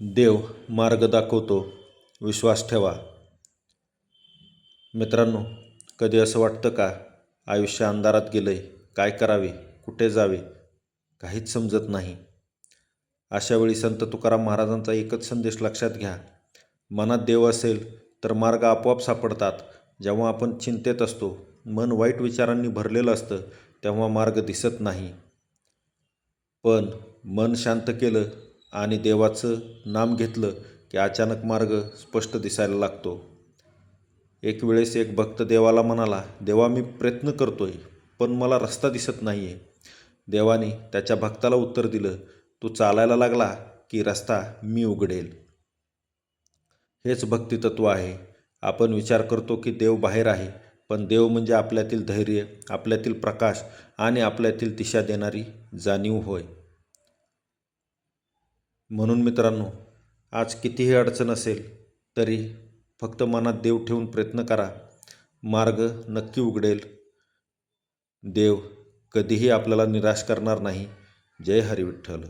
देव मार्ग दाखवतो. विश्वास ठेवा. मित्रांनो कधी असं वाटतं का? आयुष्य अंधारात गेलं आहे काय करावे? कुठे जावे? काहीच समजत नाही. अशावेळी संत तुकाराम महाराजांचा एकच संदेश लक्षात घ्या. मनात देव असेल तर मार्ग आपोआप सापडतात. जेव्हा आपण चिंतेत असतो मन वाईट विचारांनी भरलेलं असतं तेव्हा मार्ग दिसत नाही. पण मन शांत केलं आणि देवाचं नाम घेतलं की अचानक मार्ग स्पष्ट दिसायला लागतो. एक वेळेस एक भक्त देवाला म्हणाला देवा मी प्रयत्न करतो आहे पण मला रस्ता दिसत नाही आहे देवाने त्याच्या भक्ताला उत्तर दिलं तू चालायला लागला की रस्ता मी उघडेल. हेच भक्तितत्व आहे. आपण विचार करतो की देव बाहेर आहे पण देव म्हणजे आपल्यातील धैर्य आपल्यातील प्रकाश आणि आपल्यातील दिशा देणारी जाणीव होय. म्हणून मित्रांनो आज कितीही अडचण असेल तरी फक्त मनात देव ठेवून प्रयत्न करा. मार्ग नक्की उघडेल. देव कधीही आपल्याला निराश करणार नाही. जय हरी विठ्ठल